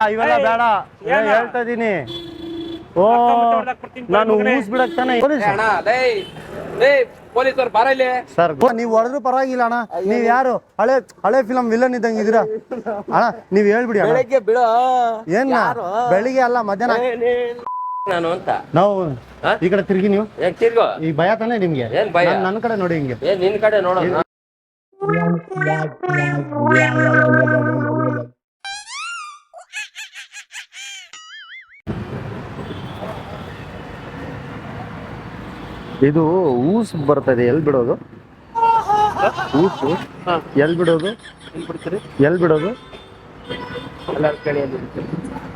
ಇವೆಲ್ಲ ಬೇಡ? ಹೇಳ್ತಾ ಇದೀನಿ. ಓ ನಾನು ಮೂಸ್ ಊಸ್ ಬಿಡಕ್ ತಾನೆ? ಅಣ್ಣ ಲೇ ಲೇ ಪೊಲೀಸರು ಬರ ಇಲ್ಲಿ. ಸರ್ ನೀವು ಹೊಡೆದ್ರು ಪರವಾಗಿಲ್ಲ ಅಣ್ಣ. ನೀವ್ ಯಾರು? ಹಳೆ ಹಳೆ ಫಿಲಂ ವಿಲನ್ ಇದ್ದಂಗೆ ಇದೀರಾ ಅಣ್ಣ ನೀವ್ ಹೇಳ್ಬಿಡಿ ಅಣ್ಣ. ಬೆಳಗ್ಗೆ ಬಿಡು. ಏನ್ ಬೆಳಿಗ್ಗೆ ಅಲ್ಲ ಮಧ್ಯಾಹ್ನ. ನಾನು ಅಂತ. ನಾವು ಈ ಕಡೆ ತಿರ್ಗಿ ನೀವು. ತಿರ್ಗೋ. ಈ ಭಯ ತಾನೆ ನಿಮ್ಗೆ? ಏನ್ ಭಯ? ನನ್- ನನ್ನ ಕಡೆ ನೋಡಿ ಹಿಂಗೆ. ಏ ನಿನ್ ಕಡೆ ನೋಡೋಣ ಇದು ಊಸ್ ಬರ್ತದೆ ಎಲ್ ಬಿಡೋದು? ಊಸು? ಎಲ್ ಬಿಡೋದು? ಎಲ್ ಬಿಡೋದು?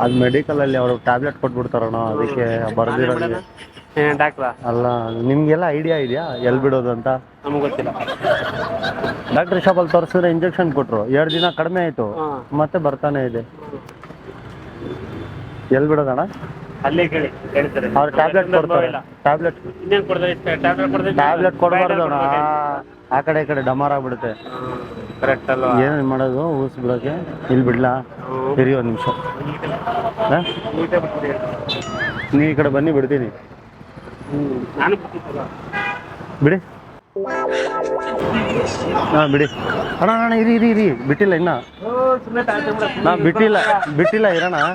ಅದು ಮೆಡಿಕಲ್ ಅಲ್ಲಿ ಅವರು ಟ್ಯಾಬ್ಲೆಟ್ ಕೊಟ್ಬಿಡ್ತಾರಣ ಅದಕ್ಕೆ ಬರ್ದಿರೋದು. ಅಲ್ಲ ನಿಮ್ಗೆಲ್ಲ ಐಡಿಯಾ ಇದೆಯಾ ಎಲ್ ಬಿಡೋದು ಅಂತ? ನಮ್ಗೆ ಗೊತ್ತಿಲ್ಲ. ಡಾಕ್ಟರ್ ಶಾಪ್ ಅಲ್ಲಿ ತೋರಿಸಿದ್ರೆ ಇಂಜೆಕ್ಷನ್ ಕೊಟ್ರು ಎರಡು ದಿನ ಕಡಿಮೆ ಆಯ್ತು ಮತ್ತೆ ಬರ್ತಾನೆ ಇದೆ. ಎಲ್ ಬಿಡೋದಣ್ಣ? ಅಲ್ಲೇ ಕೇಳಿ ಹೇಳ್ತಾರೆ. ಅವ್ರು ಟ್ಯಾಬ್ಲೆಟ್ ಕೊಡ್ತಾರೆ. ಟ್ಯಾಬ್ಲೆಟ್ ಇನ್ನೇನ್ ಕೊಡ್ತಾರೆ ಟ್ಯಾಬ್ಲೆಟ್ ಕೊಡ್ತಾರೆ ಟ್ಯಾಬ್ಲೆಟ್ ಕೊಡಬಾರ್ದು ಅಣ್ಣ ಆ ಕಡೆ ಈ ಕಡೆ ಡಮಾರ್ ಆಗ್ಬಿಡುತ್ತೆ. ಕರೆಕ್ಟ್ ಅಲ್ವಾ? ಏನು ಮಾಡೋದು? ಊಸ್ ಬಿಡೋಕೆ? ಇಲ್ಲಿ ಬಿಡ್ಲಾ? ಇರಿ ಒಂದು ನಿಮಿಷ. ನೀ ಈ ಕಡೆ ಬನ್ನಿ ಬಿಡ್ತೀನಿ. ಬಿಡಿ. ಹಾ ಬಿಡಿ. ಅಣ್ಣ ಅಣ್ಣ ಇರಿ ಇರಿ ಇರಿ. ಬಿಟ್ಟಿಲ್ಲ ಇನ್ನ. ನಾ ಬಿಟ್ಟಿಲ್ಲ. ಬಿಟ್ಟಿಲ್ಲ ಇರೋಣ BP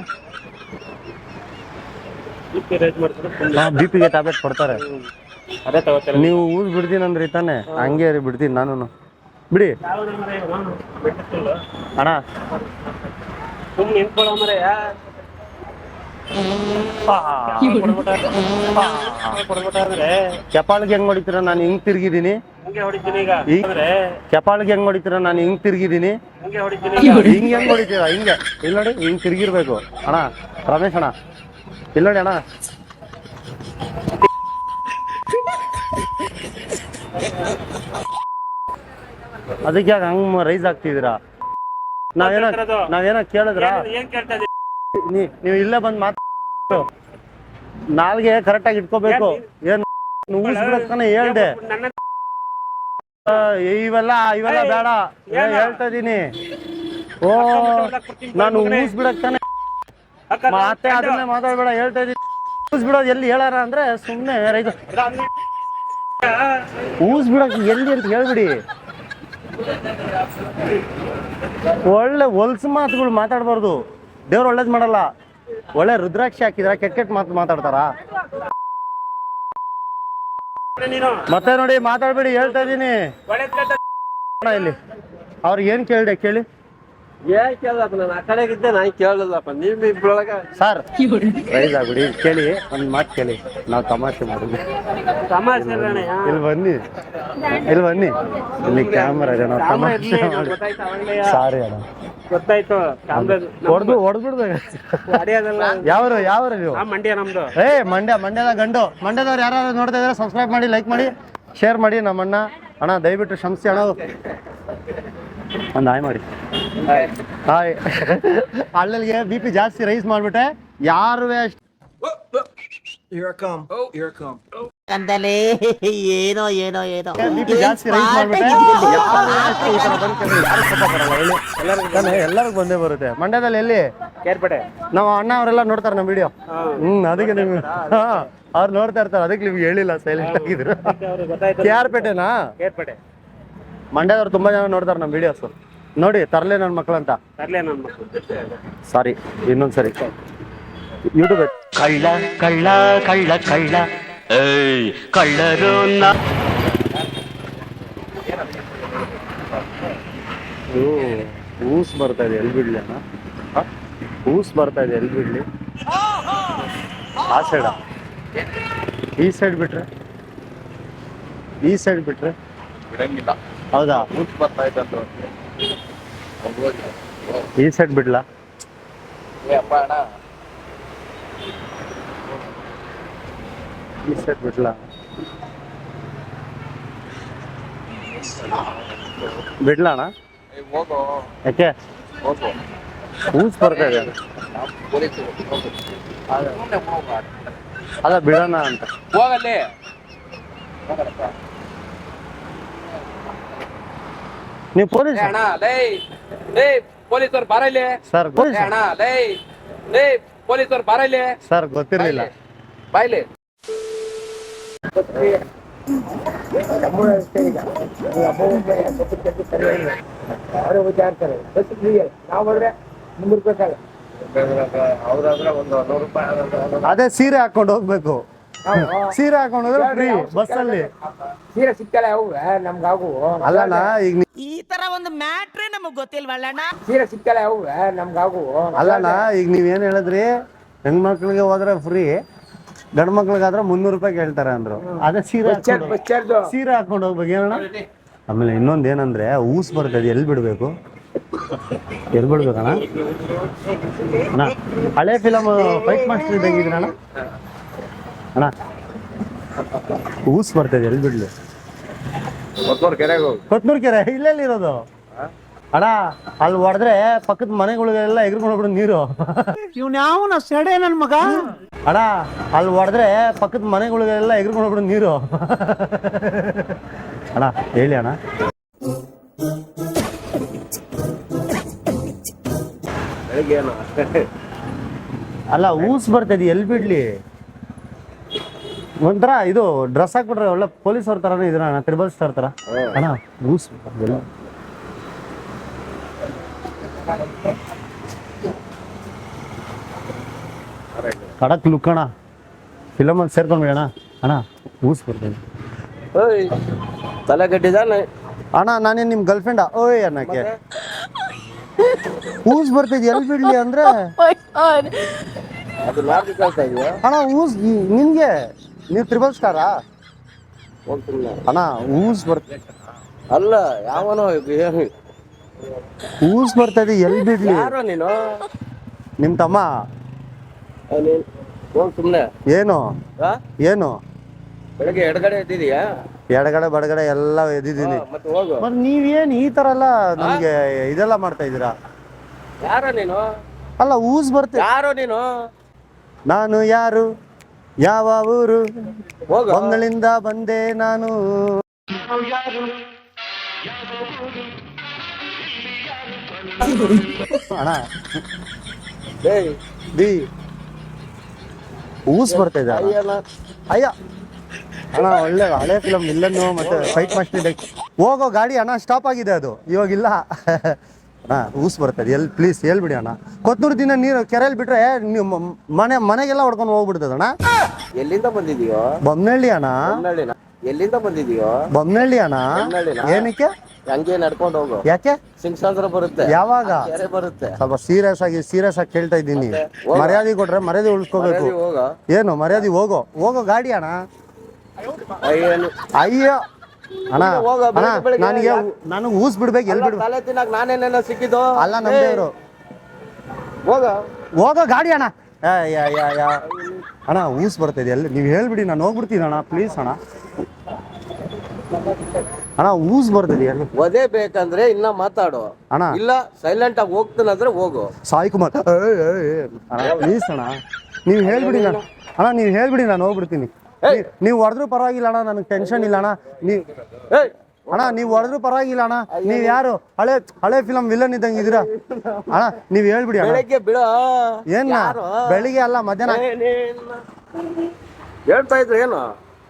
raise ಮಾಡ್ತಾರೆ, ಸುಮ್ನೆ. ಬಿ ಪಿಗೆ ಟ್ಯಾಬ್ಲೆಟ್ ಕೊಡ್ತಾರೆ. ಅದೇ ತಗೋತಾರೆ. ನೀವು ಊರ್ ಬಿಡ್ತೀನಿ ಅಂದ್ರೆ ತಾನೆ? ಹಂಗೆ ರೀ ಬಿಡ್ತೀನಿ ನಾನು ಬಿಡಿ. ಅಣ್ಣ. ಕೆಪಾಳಿಗೆ ಹೆಂಗ್ ಹೊಡಿತೀರ? ನಾನು ಹಿಂಗ್ ತಿರ್ಗಿದೀನಿ ಕೆಪಾಳಿಗೆ ಹೆಂಗ್ ಹೊಡಿತೀರ? ನಾನು ಹಿಂಗ್ ತಿರ್ಗಿದೀನಿ ಹಿಂಗ್ ಹೆಂಗ್ ಹೊಡಿತೀರ? ಹಿಂಗೆ. ಇಲ್ಲ ನೋಡಿ ಹಿಂಗ್ ತಿರ್ಗಿರ್ಬೇಕು. ಅಣ್ಣ ರಮೇಶ್ ಅಣ್ಣ. ಇಲ್ಲಿ ನೋಡಿ ಅಣ್ಣ ಅದಕ್ಕೆ ಯಾಕೆ ಹಂಗ್ ರೈಸ್ ಆಗ್ತಿದ್ದೀರಾ? ನಾವೇನೋ. ನಾವೇನೋ ಕೇಳಿದ್ರ? ನೀವು ಇಲ್ಲೇ ಬಂದ್ ಮಾತು ನಾಲ್ಗೆ ಕರೆಕ್ಟ್ ಆಗಿ ಇಟ್ಕೋಬೇಕು. ಏನ್ ಹೇಳ್ದೆ. ಇವೆಲ್ಲ ಇವೆಲ್ಲ ಬೇಡ. ಹೇಳ್ತಾ ಇದೀನಿ. ಓ ನಾನು ಊಸ್ ಬಿಡಕ್ ತಾನೆ ಅಕ್ಕ, ಮತ್ತೆ ಅದನ್ನ ಮಾತಾಡ್ಬೇಡ ಹೇಳ್ತಾ ಊಸ್ ಬಿಡೋದು ಎಲ್ಲಿ ಹೇಳಾರ ಅಂದ್ರೆ ಸುಮ್ನೆ ರೈತ ಊಸ್ ಬಿಡಕ್ ಎಲ್ಲಿ ಅಂತ ಹೇಳ್ಬಿಡಿ. ಒಳ್ಳೆ ಹೊಲ್ಸು ಮಾತುಗಳು ಮಾತಾಡ್ಬಾರ್ದು. ದೇವ್ರು ಒಳ್ಳೇದ್ ಮಾಡಲ್ಲ. ಒಳ್ಳೆ ರುದ್ರಾಕ್ಷಿ ಹಾಕಿದ್ರ ಕೆಟ್ಟ ಕೆಟ್ಟ ಮಾತು ಮಾತಾಡ್ತಾರ? ಮತ್ತೆ ನೋಡಿ ಮಾತಾಡ್ಬೇಡಿ ಹೇಳ್ತಾ ಅಣ್ಣ ಇಲ್ಲಿ. ಅವ್ರಿಗೆ ಏನ್ ಕೇಳಿದೆ ಕೇಳಿ. ಏನ್ ಕೇಳಪ್ಪ ನಾನು? ಆ ಕಡೆಗಿದ್ದೆ ನಾನು ಕೇಳಲ್ಲಪ್ಪ ನಿಮ್ ಇಬ್ರೊಳಗ ಸರ್. ರೈಸ್ ಆಗ್ಬಿಡಿ ಕೇಳಿ ಒಂದ್ ಮಾತು ಕೇಳಿ. ನಾವು ತಮಾಷೆ ಮಾಡಿದ್ವಿ ತಮಾಷೆ ಅಲ್ಲಣ್ಣ. ಇಲ್ಲಿ ಬನ್ನಿ. ಇಲ್ಲಿ ಬನ್ನಿ. ಇಲ್ಲಿ ಕ್ಯಾಮ್ರಾ ಇದೆ ನಾವು ಕ್ಯಾಮ್ರಾ ತಮಾಷೆ ಇರ್ಲಿ, ಮಾಡಿ. ಗೊತ್ತಾಯ್ತು ಅವಾಗ್ಲೇ. ಸಾರಿ ಅಣ್ಣ. ಗೊತ್ತಾಯ್ತು ಕ್ಯಾಮ್ರಾ ಹೊಡೆದು ಹೊಡೆದ್ಬಿಡ್ಬೇಕು ಅಡಿಯೋದಲ್ಲ ಯಾವ್ರು ಯಾವ್ರು ನೀವು? ಆ ಮಂಡ್ಯ ನಮ್ದು. ಏ ಮಂಡ್ಯ ಮಂಡ್ಯದ ಗಂಡು. ಮಂಡ್ಯದವ್ರು ಯಾರು ನೋಡ್ತಾ ಇದ್ರೆ ಸಬ್ಸ್ಕ್ರೈಬ್ ಮಾಡಿ ಲೈಕ್ ಮಾಡಿ ಶೇರ್ ಮಾಡಿ ನಮ್ಮ ಅಣ್ಣ ಅಣ್ಣ ದಯವಿಟ್ಟು ಶಂಸಿ ಅಣ್ಣ. ಒಂದು ಆಯ್ ಮಾಡಿ. ಹಾಯ್ ಅಲ್ಲಲ್ಲಿಗೆ ಬಿ ಪಿ ಜಾಸ್ತಿ ರೈಸ್ ಮಾಡ್ಬಿಟ್ಟೆ. ಯಾರು ಅಷ್ಟು ಅಂತಲೇ ಏನೋ ಏನೋ ಏನೋ. ಬಿ ಪಿ ಜಾಸ್ತಿ ರೈಸ್ ಮಾಡ್ಬಿಟ್ಟೆ? ಎಲ್ಲರಿಗೂ ಬಂದೇ. ಬರುತ್ತೆ. ಮಂಡ್ಯದಲ್ಲಿ ಎಲ್ಲಿ? ಕೇರ್ಪಡೆ ನಾವು ಅಣ್ಣ ಅವರೆಲ್ಲ ನೋಡ್ತಾರೆ ನಮ್ಮ ವಿಡಿಯೋ ಹ್ಮ್ ಅದಕ್ಕೆ ನಿಮ್ಗೆ ಹಾ ಅವ್ರು ನೋಡ್ತಾ ಇರ್ತಾರೆ. ಅದಕ್ಕೆ ನಿಮ್ಗೆ ಹೇಳಿಲ್ಲ ಸೈಲೆಂಟ್ ಆಗಿದ್ರು. ಕೇರ್ಪೇಟೆನಾ ಕೆ ಆರ್ ಪೇಟೆನಾ ಮಂಡ್ಯದವ್ರು ತುಂಬಾ ಜನ ನೋಡ್ತಾರೆ ನಮ್ಮ ವಿಡಿಯೋಸ್ ನೋಡಿ ತರಲೆ ನನ್ನ ಮಕ್ಳು ಅಂತ. ತರ್ಲೆ ನನ್ನ ಮಕ್ಕಳು ಸಾರಿ. ಇನ್ನೊಂದ್ಸರಿ ಯೂಟ್ಯೂಬ್ ಕಳ್ಳ ಕಳ್ಳ ಕಳ್ಳ ಕಳ್ಳ. ಏಯ್ ಕಳ್ಳರು ಊಸ್ ಬರ್ತಾ ಇದೆ ಎಲ್ಲಿ ಬಿಡ್ಲಿ ಅಣ್ಣ? ಊಸ್ ಬರ್ತಾ ಇದೆ ಎಲ್ಲಿ ಬಿಡ್ಲಿ? ಆ ಸೈಡ ಈ ಸೈಡ್ ಬಿಟ್ರೆ? ಈ ಸೈಡ್ ಬಿಟ್ರೆ? ಬಿಡಂಗಿಲ್ಲ. ಹೌದಾ? ಊಸ್ ಬರ್ತಾ ಇದ್ದಂತ ಈ ಸೈಡ್ ಬಿಡ್ಲಾ? ಈ ಸೈಡ್ ಬಿಡ್ಲಾ? ಬಿಡ್ಲಾ ಅಣ್ಣ? ಯಾಕೆ? ಊಸ್ ಬರ್ತಾ ಇದೆ. ಅಲ್ಲ ಬಿಡೋಣ ಅಂತ. ಹೋಗಲ್ಲಿ. ನೀವು ಪೊಲೀಸ್ ಅಣ್ಣ ಲೈ ಪೊಲೀಸರು ಸರ್ ಪೊಲೀಸ್ ಅಣ್ಣ ಲೇ ಪೊಲೀಸರು ಸರ್ ಗೊತ್ತಿರಲಿಲ್ಲ. ಬಾಯ್ಲಿ ಅವರೇ ವಿಚಾರಿಸ್ತಾರೆ ಬಸ್ ಕ್ಲಿಯರ್ ನಾವು ಹೋದ್ರೆ ಮುನ್ನೂರು ರೂಪಾಯಿ ಅವ್ರಾದ್ರೆ ಒಂದು ನೂರು ರೂಪಾಯಿ ಅದೇ ಸೀರೆ ಹಾಕೊಂಡು ಹೋಗ್ಬೇಕು. ಸೀರೆ ಹಾಕೊಂಡು ಹೋದ್ರೆ ಫ್ರೀ ಬಸ್ಸಲ್ಲಿ. ಸೀರೆ ಸಿಕ್ಕಲ್ಲ ಅವು ನಮ್ಗೆ ಆಗು ಅಲ್ಲಣ್ಣ ಈಗ ಈ ತರ ಒಂದು ಮ್ಯಾಟ್ರೇ ನಮಗ್ ಗೊತ್ತಿಲ್ವಲ್ಲಣ್ಣ ಸೀರೆ ಸಿಕ್ಕಲ್ಲ ಅವು ನಮ್ಗೆ ಆಗು ಅಲ್ಲಣ್ಣ ಈಗ ನೀವೇನ್ ಹೇಳಿದ್ರಿ? ಹೆಣ್ಮಕ್ಳಿಗೆ ಹೋದ್ರೆ ಫ್ರೀ ಗಂಡ್ ಮಕ್ಳಿಗಾದ್ರೆ ಮುನ್ನೂರು ರೂಪಾಯಿ ಕೇಳ್ತಾರೆ ಅಂದ್ರು. ಅದೇ ಸೀರೆ ಬಸ್ ಚಾರ್ಜ್ ಬಸ್ ಚಾರ್ಜ್. ಸೀರೆ ಹಾಕೊಂಡು ಹೋಗ್ಬೇಕು ಏನಣ್ಣ? ಆಮೇಲೆ ಇನ್ನೊಂದ್ ಏನಂದ್ರೆ ಊಸ್ ಬರ್ತದೆ ಎಲ್ಲಿ ಬಿಡ್ಬೇಕು? ಎಲ್ಲಿ ಬಿಡ್ಬೇಕಣ್ಣ? ಅಣ್ಣ ಹಳೆ ಫಿಲಮ್ ಫೈಟ್ ಮಾಸ್ಟರ್ ಇದ್ದಂಗಿದ್ರ ಅಣ್ಣ. ಊಸ್ ಬರ್ತದೆ ಎಲ್ಲಿ ಬಿಡ್ಲಿ? ಕೊತ್ನೂರು ಕೆರೆಗೆ ಹೋಗು. ಕೊತ್ನೂರು ಕೆರೆ ಇಲ್ಲೆಲ್ಲಿ ಇರೋದು? ಅಣ್ಣ ಅಲ್ಲಿ ಹೊಡೆದ್ರೆ ಪಕ್ಕದ ಮನೆಗಳಿಗೆಲ್ಲ ಎಗ್ರಿಕೊಂಡು ಹೋಗ್ಬಿಡು ನೀರು. ಇವ್ನ್ಯಾವನ ಸೆಡೆ ನನ್ ಮಗ? ಅಣ್ಣ ಅಲ್ಲಿ ಹೊಡೆದ್ರೆ ಪಕ್ಕದ ಮನೆಗಳಿಗೆಲ್ಲ ಎಗ್ರಿಕೊಂಡು ಹೋಗ್ಬಿಡು ನೀರು. ಅಣ್ಣ ಹೇಳಿ ಅಣ್ಣ. ಬೆಳಿಗ್ಗೆ ಏನು. ಅಲ್ಲ ಊಸ್ ಬರ್ತದೆ ಎಲ್ಲಿ ಬಿಡ್ಲಿ? ಒಂಥರ ಇದು ಡ್ರೆಸ್ ಹಾಕ್ಬಿಟ್ರೆ ಒಳ್ಳೆ ಪೊಲೀಸ್ ಅವ್ರ ತರನೇ ಇದ್ರ? ಅಣ್ಣ ತ್ರಿಬಲ್ ಸ್ಟಾರ್ ತರ? ಅಣ್ಣ ಊಸ್ ಎಲ್ಲ ಕಡಕ್ ಲುಕ್ ಅಣ್ಣ. ಫಿಲಮ್ ಅಲ್ಲಿ ಸೇರ್ಕೊಂಡ್ಬಿಡಿ ಅಣ್ಣ. ಅಣ್ಣ ಊಸ್ ಬರ್ತೀನಿ ಓಯ್ ತಲೆ ಕಟ್ಟಿದಾನೆ ಅಣ್ಣ ನಾನೇನು ನಿಮ್ ಗರ್ಲ್ ಫ್ರೆಂಡ್ ಓಯ್ ಅನ್ನಕ್ಕೆ ಊಸ್ ಬರ್ತಿದ್ ಎಲ್ಲಿ ಬಿಡ್ಲಿ ಅಂದ್ರೆ? ಅಣ್ಣ ಊಸ್ ನಿನ್ಗೆ ನೀವು ತ್ರಿಬಲ್ ಸ್ಟಾರಾ ಅಣ್ಣ ಊಸ್ ಬರ್ತ ಅಲ್ಲ ಯಾವನೋ ಏನು ಊಸ್ ಬರ್ತದೆ ಎಲ್ಲಿ ಬಿಡ್ಲಿ? ಯಾರೋ ನೀನು? ನಿಮ್ ತಮ್ಮ? ಸುಮ್ನೆ. ಏನು? ಏನು? ಬೆಳಗ್ಗೆ ಎಡಗಡೆ ಎದ್ದಿದೀಯಾ ಎಡಗಡೆ ಬಡಗಡೆ ಎಲ್ಲ ಎದ್ದಿದ್ದೀನಿ. ಮತ್ತೆ ನೀವೇನ್ ಈ ತರ ಎಲ್ಲ ನಮ್ಗೆ ಇದೆಲ್ಲ ಮಾಡ್ತಾ ಇದೀರಾ ಯಾರೋ ನೀನು? ಅಲ್ಲ ಊಸ್ ಬರ್ತೀನಿ ಯಾರು ನೀನು? ನಾನು ಯಾರು? ಯಾವ ಊರು? ಮಂಗಳಿಂದ ಬಂದೆ ನಾನು. ಅಣ್ಣ ದಿ. ಊಸ್ ಬರ್ತಾ ಇದೆ ಅಯ್ಯ. ಅಣ್ಣ ಒಳ್ಳೆ ಹಳೆ ಫಿಲಮ್ ಇಲ್ಲನ್ನು ಮತ್ತೆ ಫೈಟ್ ಮಾಸ್ಟರ್ ಹೋಗೋ ಗಾಡಿ ಅಣ್ಣ ಸ್ಟಾಪ್ ಆಗಿದೆ ಅದು. ಇವಾಗಿಲ್ಲ. ಅಣ್ಣ ಊಸ್ ಬರ್ತದೆ ಎಲ್ಲಿ ಪ್ಲೀಸ್ ಹೇಳ್ಬಿಡಿ ಅಣ್ಣ. ಕೊತ್ತೂರು ದಿನ ನೀರು ಕೆರೆಯಲ್ಲಿ ಬಿಟ್ರೆ ನೀವು ಮನೆ ಮನೆಗೆಲ್ಲ ಹೊಡ್ಕೊಂಡು ಹೋಗ್ಬಿಡ್ತದೆ ಅಣ್ಣ. ಎಲ್ಲಿಂದ ಬಂದಿದೀಯೋ? ಬೊಮ್ಮನಹಳ್ಳಿ ಅಣ್ಣ. ಬೊಮ್ಮನಹಳ್ಳಿನ ಎಲ್ಲಿಂದ ಬಂದಿದೀಯೋ? ಬೊಮ್ಮನಹಳ್ಳಿ ಅಣ್ಣ. ಏನಿಕೆ ಏನಕ್ಕೆ? ಹಂಗೆ ನಡ್ಕೊಂಡು ಹೋಗು. ಯಾಕೆ? ಸಿಂಗ್ಸಾಂದ್ರ ಬರುತ್ತೆ. ಯಾವಾಗ? ಕೆರೆ ಬರುತ್ತೆ. ಸ್ವಲ್ಪ ಸೀರಿಯಸ್ ಆಗಿ ಸೀರಿಯಸ್ ಆಗಿ ಕೇಳ್ತಾ ಇದ್ದೀನಿ ಮರ್ಯಾದೆ ಕೊಟ್ರೆ ಮರ್ಯಾದೆ ಉಳಿಸ್ಕೋಬೇಕು. ಹೋಗ. ಏನು ಮರ್ಯಾದೆ ಹೋಗೋ. ಹೋಗೋ ಗಾಡಿ ಅಣ್ಣ. ಅಯ್ಯೋ. ಅಣ್ಣ ಹೋಗೋ, ಅಣ್ಣ ಬೆಳಿಗ್ಗೆ ಬೆಳಿಗ್ಗೆ. ನನಗೆ ನಾನು ಊಸ್ ಬಿಡ್ಬೇಕು ಎಲ್ಲಿ ಬಿಡ್ಬೇಕು. ತಲೆ ತಿನ್ನಕ್ ನಾನೇನೇನೋ ಸಿಕ್ಕಿದ್ದು? ಅಲ್ಲ ನಮ್ದೇವ್ರು. ಹೋಗ. ಹೋಗೋ ಗಾಡಿ ಅಣ್ಣ. ಯಾ ಯಾ, ಯಾ, ಯಾ. ಅಣ್ಣ ಊಸ್ ಬರ್ತಿದೆ ಎಲ್ಲಿ ನೀವು ಹೇಳ್ಬಿಡಿ ನಾನು ಹೋಗ್ಬಿಡ್ತೀನಿ ಅಣ್ಣ ಪ್ಲೀಸ್ ಅಣ್ಣ. ಅಣ್ಣ ಊಸ್ ಬರ್ತಿದೆ ಎಲ್ಲಿ ಒದೆ ಬೇಕಂದ್ರೆ ಇನ್ನ ಮಾತಾಡು. ಅಣ್ಣ. ಇಲ್ಲ ಸೈಲೆಂಟ್ ಆಗಿ ಹೋಗ್ತೀನಂದ್ರೆ ಹೋಗು. ಸಾಯಿ ಕುಮಾರ್. ಏಯ್, ಏಯ್, ಏಯ್. ಅಣ್ಣ ಪ್ಲೀಸ್ ಅಣ್ಣ. ನೀವು ಹೇಳ್ಬಿಡಿ ನಾನು ಅಣ್ಣ ನೀವು ಹೇಳ್ಬಿಡಿ ನಾನು ಹೋಗ್ಬಿಡ್ತೀನಿ. ನೀವು ಹೊಡೆದ್ರೂ ಪರವಾಗಿಲ್ಲ ಅಣ್ಣ ನನಗೆ ಟೆನ್ಷನ್ ಇಲ್ಲ ಅಣ್ಣ. ನೀವು ಏಯ್. ಅಣ್ಣ ನೀವು ಹೊಡೆದ್ರು ಪರವಾಗಿಲ್ಲ ಅಣ್ಣ. ನೀವ್ ಯಾರು? ಹಳೆ ಹಳೆ ಫಿಲಂ ವಿಲನ್ ಇದ್ದಂಗೆ ಇದೀರ ಅಣ್ಣ ನೀವ್ ಹೇಳ್ಬಿಡಿ ಅಣ್ಣ. ಬೆಳಗ್ಗೆ ಬಿಡ. ಏನ್ ಬೆಳಿಗ್ಗೆ ಅಲ್ಲ ಮಧ್ಯಾಹ್ನ. ಹೇಳ್ತಾ ಇದ್ರು ಏನು?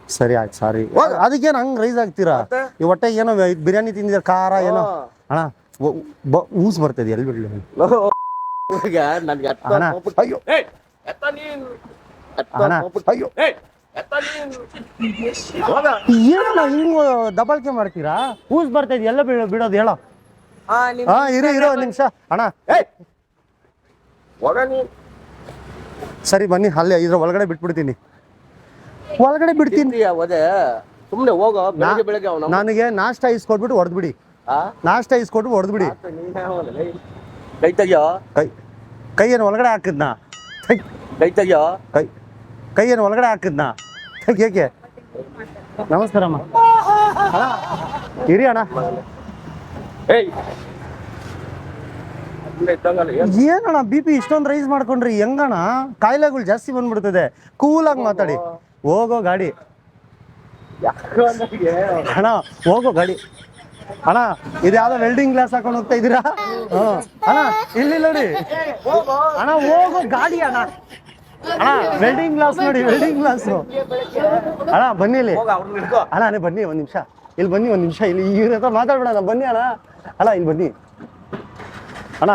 ಸರಿ ಆಯ್ತು ಸಾರಿ ಅದಕ್ಕೇನು ಹಂಗ್ ರೈಸ್ ಆಗ್ತೀರಾ? ಈ ಹೊಟ್ಟೆ ಏನೋ ಬಿರಿಯಾನಿ ತಿಂದಿರ ಖಾರ ಏನೋ? ಅಣ್ಣ ಊಸ್ ಬರ್ತದೆ ಎಲ್ಲಿ ಬಿಡ್ಲಿ? ಅಣ್ಣ ಅಯ್ಯೋ. ಅಯ್ಯೋ. ಏನಣ್ಣ ಹಿಂಗ್ ದಬಾಳ್ಕೆ ಮಾಡ್ತೀರಾ? ಊಸ್ ಬರ್ತಾ ಎಲ್ಲ ಬಿಡೋ ಬಿಡೋದು ಹೇಳೋ. ಹಾ ಇರು ಇರೋ ಒಂದು ನಿಮಿಷ. ಅಣ್ಣ. ಸರಿ ಬನ್ನಿ ಅಲ್ಲೇ ಇದ್ರ ಒಳಗಡೆ ಬಿಟ್ಬಿಡ್ತೀನಿ. ಒಳಗಡೆ ಬಿಡ್ತೀನಿ. ಸುಮ್ನೆ ಹೋಗೋ ಬೆಳಗ್ಗೆ ಬೆಳಗ್ಗೆ ಅವನ ನನಗೆ ನಾಷ್ಟ ಇಸ್ಕೊಟ್ಬಿಟ್ಟು ಹೊಡೆದ್ಬಿಡಿ. ನಾಷ್ಟ ಇಸ್ಕೊಟ್ಟು ಹೊಡೆದ್ಬಿಡಿ. ಕೈ ತೆಗಿಯೋ? ಕೈ ಕೈ ಏನು ಒಳಗಡೆ ಹಾಕಿದ್ನಾ. ಕೈ ತೆಗಿಯೋ? ಕೈ ಕೈ ಏನು ಒಳಗಡೆ ಹಾಕಿದ್ನಾ. ಏಕೆ ನಮಸ್ಕಾರ ಅಮ್ಮ. ಅಣ್ಣ ಇರಿ ಅಣ್ಣ ಏನಣ್ಣ ಬಿ ಪಿ ಇಷ್ಟೊಂದು ರೈಸ್ ಮಾಡ್ಕೊಂಡ್ರಿ ಹೆಂಗಣ್ಣ? ಕಾಯಿಲೆಗಳು ಜಾಸ್ತಿ ಬಂದ್ಬಿಡ್ತದೆ. ಕೂಲಾಗಿ ಮಾತಾಡಿ. ಹೋಗೋ ಗಾಡಿ. ಅಣ್ಣ ಹೋಗೋ ಗಾಡಿ. ಅಣ್ಣ ಇದು ಯಾವ್ದೋ ವೆಲ್ಡಿಂಗ್ ಗ್ಲಾಸ್ ಹಾಕೊಂಡು ಹೋಗ್ತಾ ಇದ್ದೀರಾ. ಅಣ್ಣ ಇಲ್ಲಿ ನೋಡಿ ಅಣ್ಣ ಹೋಗೋ ಗಾಡಿ ಅಣ್ಣ. ಅಣ್ಣ ವೆಲ್ಡಿಂಗ್ ಗ್ಲಾಸ್ ನೋಡಿ ವೆಲ್ಡಿಂಗ್ ಗ್ಲಾಸ್ ಅಣ್ಣ ಬನ್ನಿ ಇಲ್ಲಿ. ಅಣ್ಣ ಅಣ್ಣ ಬನ್ನಿ ಒಂದ್ ನಿಮಿಷ. ಇಲ್ಲಿ ಬನ್ನಿ ಒಂದ್ ನಿಮಿಷ ಇಲ್ಲಿ ಇವ್ರ ಹತ್ರ ಮಾತಾಡ್ಬೇಡ ಬನ್ನಿ ಅಣ್ಣ. ಅಣ್ಣ ಇಲ್ಲಿ ಬನ್ನಿ. ಅಣ್ಣ.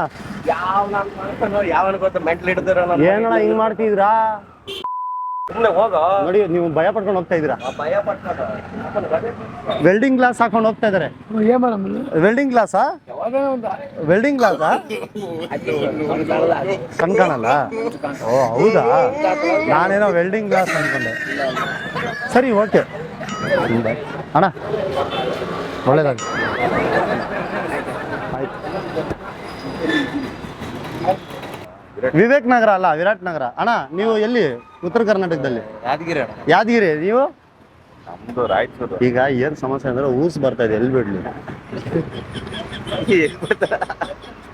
ಏನಣ್ಣ ಹಿಂಗ್ ಮಾಡ್ತಿದ್ರಾ? ಸುಮ್ನೆ ಹೋಗ. ನೋಡಿ ನೀವು ಭಯ ಪಡ್ಕೊಂಡು ಹೋಗ್ತಾ ಇದ್ದೀರಾ? ಭಯ ಪಡ್ಕೊಂಡು ವೆಲ್ಡಿಂಗ್ ಗ್ಲಾಸ್ ಹಾಕೊಂಡು ಹೋಗ್ತಾ ಇದ್ದಾರೆ. Welding ಗ್ಲಾಸಾ welding ಗ್ಲಾಸಾ ಕಣ್ಕಾಣಲ್ಲ? ಓ ಹೌದಾ? ನಾನೇನೋ ವೆಲ್ಡಿಂಗ್ ಗ್ಲಾಸ್ ಅನ್ಕೊಂಡೆ. ಸರಿ ಓಕೆ ಅಣ್ಣ ಒಳ್ಳೇದಾಗಿ ವಿವೇಕ್ ನಗರ ಅಲ್ಲ ವಿರಾಟ್ ನಗರ. ಅಣ್ಣ ನೀವು ಎಲ್ಲಿ? ಉತ್ತರ ಕರ್ನಾಟಕದಲ್ಲಿ? ಯಾದಗಿರಿ ಅಣ್ಣ. ಯಾದಗಿರಿ ನೀವು? ನಮ್ದು ರಾಯಚೂರು. ಈಗ ಏನ್ ಸಮಸ್ಯೆ ಅಂದ್ರೆ ಊಸ್ ಬರ್ತಾ ಇದೆ ಎಲ್ಲಿ ಬಿಡ್ಲಿ?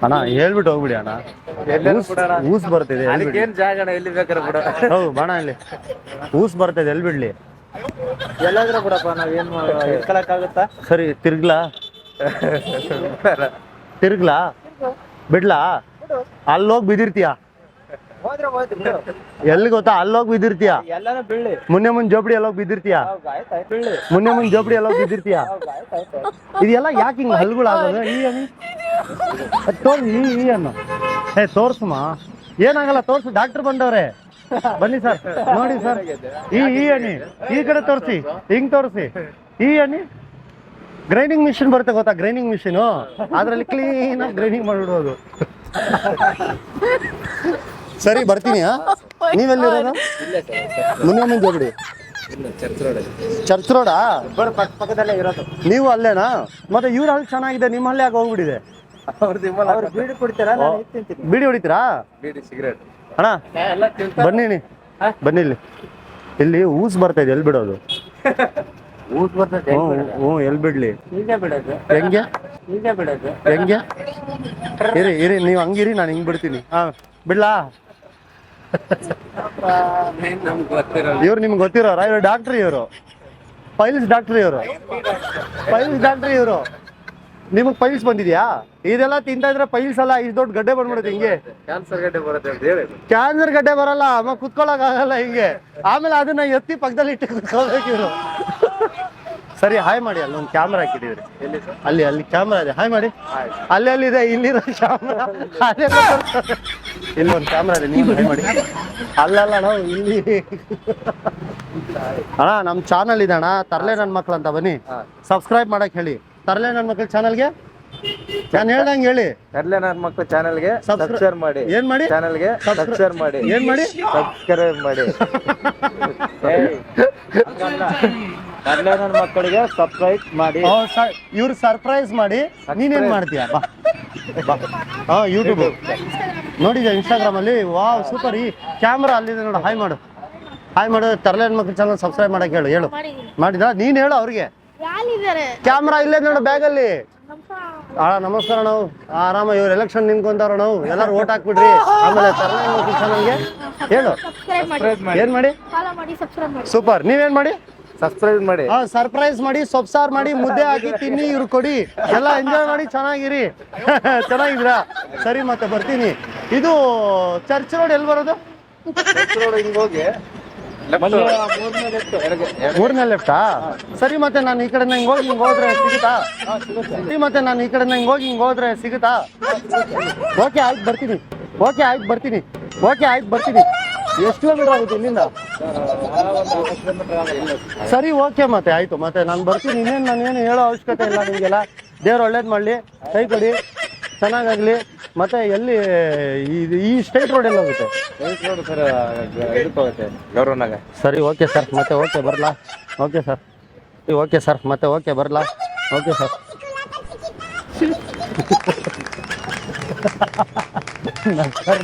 ಅಣ್ಣ ಹೇಳ್ಬಿಟ್ಟು ಹೋಗ್ಬಿಡಿ ಅಣ್ಣ. ಎಲ್ಲೆಲ್ಲಿ ಊಸ್- ಬರ್ತಿದೆ? ಅದಕ್ಕೇನ್ ಜಾಗ ಅಣ್ಣ ಎಲ್ಲಿ ಬೇಕಾದ್ರೆ ಬಿಡ ಹೌದು ಬಾಣ ಇಲ್ಲಿ. ಊಸ್ ಬರ್ತಿದೆ ಎಲ್ಲಿ ಬಿಡ್ಲಿ? ಎಲ್ಲಾದ್ರೂ ಬಿಡಪ್ಪ ನಾವೇನ್ ಇಟ್ಕೊಳಕ್ಕಾಗುತ್ತಾ ಸರಿ ತಿರ್ಗ್ಲಾ? ತಿರ್ಗ್ಲಾ? ಬಿಡ್ಲಾ? ಅಲ್ಲೋಗಿ ಬಿಡು. ಎಲ್ಲಿ ಗೊತ್ತಾ? ಅಲ್ಲೋಗಿ ಬಿದ್ದಿರ್ತೀಯ? ಮೊನ್ನೆ ಮುನ್ ಜೋಪಡಿ ಎಲ್ಲೋಗಿ ಬಿದ್ದಿರ್ತೀಯ? ಮುನ್ನೆ ಮುಂದೆ ಜೋಪಡಿ ಎಲ್ಲೋಗಿ ಬಿದ್ದಿರ್ತೀಯ? ಇದೆಲ್ಲ ಯಾಕೆ ಹಿಂಗ್ ಹಲ್ಗಳಾಗೋದು? ಈ ಅನಿ ಅದ್ ತೋರ್ಸಿ ಈ ಈ ಅನ್ನು. ಏ ತೋರ್ಸಮ್ಮ ಏನಾಗಲ್ಲ ತೋರ್ಸು. ಡಾಕ್ಟರ್ ಬಂದವ್ರೆ. ಬನ್ನಿ ಸರ್. ನೋಡಿ ಸರ್. ಈ ಈ ಅನಿ ಈ ಕಡೆ ತೋರಿಸಿ. ಹಿಂಗ್ ತೋರಿಸಿ. ಈ ಅನಿ ಗ್ರೈಂಡಿಂಗ್ ಮಿಷಿನ್ ಬರುತ್ತೆ ಗೊತ್ತಾ? ಗ್ರೈನಿಂಗ್ ಮಿಷಿನು ಅದ್ರಲ್ಲಿ ಕ್ಲೀನ್ ಆಗಿ ಗ್ರೈಂಡಿಂಗ್ ಮಾಡಿಬಿಡೋದು. ಸರಿ ಬರ್ತೀನಿ ನೀವೆಲ್ಲಿ ನೀವೆಲ್ಲಿರೋದು? ಮುನಿಯಮ್ಮನ ಜೋಗಡಿ ಚರ್ಚ್ ರೋಡಾ? ಪಕ್ಕದಲ್ಲೇ ಇರೋದು ನೀವು ಅಲ್ಲೇನಾ? ಮತ್ತೆ ಇವ್ರ ಅಲ್ಲಿ ಚೆನ್ನಾಗಿದೆ ನಿಮ್ಮ ಹಳ್ಳಿ ಯಾಕೆ ಹೋಗ್ಬಿಟ್ಟಿದೆ. ಅವ್ರು ಬೀಡಿ ಕುಡಿತಾರ? ನಾನು ಇದ್ ತಿಂತೀನಿ. ಬೀಡಿ ಹೊಡಿತೀರಾ? ಬೀಡಿ ಸಿಗರೇಟ್. ಅಣ್ಣ ಎಲ್ಲ ತಿಂತ ಬನ್ನಿ. ಬನ್ನಿ ಇಲ್ಲಿ. ಇಲ್ಲಿ ಊಸ್ ಬರ್ತಾ ಇದೆ ಎಲ್ಲಿ ಬಿಡೋದು? ಊಟ ಬರ್ತದೆ ಹ್ಞೂ ಹ್ಞೂ ಎಲ್ಲಿ ಬಿಡ್ಲಿ? ಈಗ ಬಿಡೋದು. ಹೆಂಗೆ? ಈಗ ಬಿಡೋದು. ಹೆಂಗೆ? ಇರಿ ಇರಿ ನೀವು ಹಂಗಿರಿ ನಾನು ಹಿಂಗೆ ಬಿಡ್ತೀನಿ. ಹಾ ಬಿಡ್ಲಾ? ಇವ್ರು ನಿಮ್ಗೆ ಗೊತ್ತಿರೋರ? ಇವ್ರು ಡಾಕ್ಟ್ರ್ ಇವರು. ಪೈಲ್ಸ್ ಡಾಕ್ಟ್ರ್ ಇವರು. ಪೈಲ್ಸ್ ಡಾಕ್ಟ್ರ್ ಇವರು. ನಿಮಗೆ ಫೈಲ್ಸ್ ಬಂದಿದ್ಯಾ? ಇದೆಲ್ಲ ತಿಂತಾ ಇದ್ರೆ ಪೈಲ್ಸ್ ಅಲ್ಲ ಇಷ್ಟು ದೊಡ್ಡ ಗಡ್ಡೆ ಬಂದ್ಬಿಡುತ್ತೆ ಹಿಂಗೆ. ಕ್ಯಾನ್ಸರ್ ಗಡ್ಡೆ ಬರುತ್ತೆ ಅಂತ ಹೇಳಿ. ಕ್ಯಾನ್ಸರ್ ಗಡ್ಡೆ ಬರಲ್ಲ ಅಮ್ಮ ಕುತ್ಕೊಳಕ್ ಆಗಲ್ಲ ಹಿಂಗೆ. ಆಮೇಲೆ ಅದನ್ನ ಎತ್ತಿ ಪಕ್ಕದಲ್ಲಿ ಇಟ್ಟು ಕುತ್ಕೋಬೇಕು ಇವರು. ಸರಿ ಹಾಯ್ ಮಾಡಿ ಅಲ್ಲಿ ಒಂದು ಕ್ಯಾಮ್ರಾ ಹಾಕಿದೀವ್ರಿ ಅಲ್ಲಿ ಅಲ್ಲಿ ಕ್ಯಾಮ್ರಾ ಇದೆ. ಹಾಯ್ ಮಾಡಿ. ಅಲ್ಲಿ ಅಲ್ಲಿದೆ ಇಲ್ಲಿರೋ ಕ್ಯಾಮ್ರಾ ಅದೇ ಇಲ್ಲಿ ಒಂದು ಕ್ಯಾಮ್ರಾ ಇದೆ ನೀವು ಹಾಯ್ ಮಾಡಿ. ಅಲ್ಲಲ್ಲ ನಾವು ಇಲ್ಲಿ ಅಣ್ಣ ನಮ್ಮ ಚಾನಲ್ ಇದೆ ಅಣ್ಣ. ತರಲೆ ನನ್ನ ಮಕ್ಳು ಅಂತ ಬನ್ನಿ. ಸಬ್ಸ್ಕ್ರೈಬ್ ಮಾಡಕ್ ಹೇಳಿ. ತರಲೆ ನನ್ನ ಮಕ್ಳು ಚಾನಲ್ಗೆ ನಾನು ಹೇಳ್ದಂಗೆ ಹೇಳಿ. ತರಲೆ ನನ್ನ ಮಕ್ಕಳು ಚಾನಲ್ಗೆ ಸಬ್ಸ್ಕ್ರೈಬ್ ಮಾಡಿ. ಏನ್ ಮಾಡಿ? ಚಾನಲ್ಗೆ ಸಬ್ಸ್ಕ್ರೈಬ್ ಮಾಡಿ. ಏನ್ ಮಾಡಿ? ಸಬ್ಸ್ಕ್ರೈಬ್ ಮಾಡಿ. ನನ್ನ ಮಕ್ಕಳಿಗೆ ಸಬ್ಸ್ಕ್ರೈಬ್ ಮಾಡಿ. ಇವ್ರು ಸರ್ಪ್ರೈಸ್ ಮಾಡಿ. ನೀನೇನ್ ಮಾಡ್ತೀಯ? ಬಾ. ಹಾ ಯೂಟ್ಯೂಬ್ ನೋಡಿದ್ಯಾ ಇನ್ಸ್ಟಾಗ್ರಾಮ್ ಅಲ್ಲಿ? ವಾವ್ ಸೂಪರ್ ಈ ಕ್ಯಾಮ್ರಾ ಅಲ್ಲಿದೆ ನೋಡು. ಹಾಯ್ ಮಾಡು. ಹಾಯ್ ಮಾಡು. ತರಲೆ ಮಕ್ಕಳು ಚಾನಲ್ ಸಬ್ಸ್ಕ್ರೈಬ್ ಮಾಡಕ್ ಹೇಳು. ಹೇಳು. ಮಾಡಿದ ನೀನ್ ಹೇಳು ಅವ್ರಿಗೆ. ಕ್ಯಾಮ್ರಾ ಇಲ್ಲೇ ನೋಡು ಬ್ಯಾಗಲ್ಲಿ. ಆ ನಮಸ್ಕಾರ ನಾವು. ಆರಾಮ ಇವ್ರು ಎಲೆಕ್ಷನ್ ನಿಂತ್ಕೊಂತಾರ ನಾವು. ಎಲ್ಲಾರು ಓಟ್ ಹಾಕ್ಬಿಡ್ರಿ. ಆಮೇಲೆ ತರಲೆ ಮಕ್ಕಳ ಚಾನಲ್ಗೆ ಹೇಳು. ಸಬ್ಸ್ಕ್ರೈಬ್ ಮಾಡಿ. ಏನ್ ಮಾಡಿ? ಫಾಲೋ ಮಾಡಿ ಸಬ್ಸ್ಕ್ರೈಬ್ ಮಾಡಿ. ಸೂಪರ್ ನೀವೇನ್ ಮಾಡಿ? ಸಬ್ಸ್ಕ್ರೈಬ್ ಮಾಡಿ. ಹಾ ಸರ್ಪ್ರೈಸ್ ಮಾಡಿ ಸೊಪ್ಸಾರ್ ಸಾರು ಮಾಡಿ ಮುದ್ದೆ ಹಾಕಿ ತಿನ್ನಿ ಇವ್ರು ಕೊಡಿ. ಎಲ್ಲ ಎಂಜಾಯ್ ಮಾಡಿ ಚೆನ್ನಾಗಿರಿ. ಚೆನ್ನಾಗಿದ್ರಾ ಸರಿ ಮತ್ತೆ ಬರ್ತೀನಿ. ಇದು ಚರ್ಚ್ ರೋಡ್ ಎಲ್ಲಿ ಬರೋದು? ಹಿಂಗ್ ಹೋಗಿ ಮೂರನೇ ಲೆಫ್ಟಾ ಸರಿ ಮತ್ತೆ ನಾನು ಈ ಕಡೆ ನಂಗೆ ಹೋಗಿ ಹಿಂಗ್ ಹೋದ್ರೆ ಸಿಗುತ್ತಾ? ಸರಿ ಮತ್ತೆ ನಾನು ಈ ಕಡೆ ನಂಗೆ ಹೋಗಿ ಹಿಂಗ್ ಹೋದ್ರೆ ಸಿಗುತ್ತಾ? ಓಕೆ ಆಯ್ತು ಬರ್ತೀನಿ. ಓಕೆ ಆಯ್ತು ಬರ್ತೀನಿ. ಓಕೆ ಆಯ್ತು ಬರ್ತೀನಿ. ಎಷ್ಟು ಕಿಲೋಮೀಟರ್ ಆಗುತ್ತೆ ಇಲ್ಲಿಂದ? ಸರಿ ಓಕೆ ಮತ್ತೆ ಆಯ್ತು ಮತ್ತೆ. ನಾನು ಬರ್ತೀನಿ ಇನ್ನೇನು ನಾನೇನು ಹೇಳೋ ಅವಶ್ಯಕತೆ ಇಲ್ಲ ನಿಮಗೆಲ್ಲ. ದೇವ್ರು ಒಳ್ಳೇದು ಮಾಡಲಿ ಕೈ ಕೊಡಿ ಚೆನ್ನಾಗಾಗ್ಲಿ. ಮತ್ತೆ ಎಲ್ಲಿ ಈ- ಈ ಸ್ಟೇಟ್ ರೋಡ್ ಎಲ್ಲ ಹೋಗುತ್ತೆ? ರೋಡ್ ಸರ್ ಗೌರವನಾಗ ಸರಿ ಓಕೆ ಸರ್ ಮತ್ತೆ ಓಕೆ ಬರಲಾ? ಓಕೆ ಸರ್ ಓಕೆ ಸರ್ ಮತ್ತೆ ಓಕೆ ಬರಲಾ? ಓಕೆ ಸರ್ ನಮಸ್ಕಾರ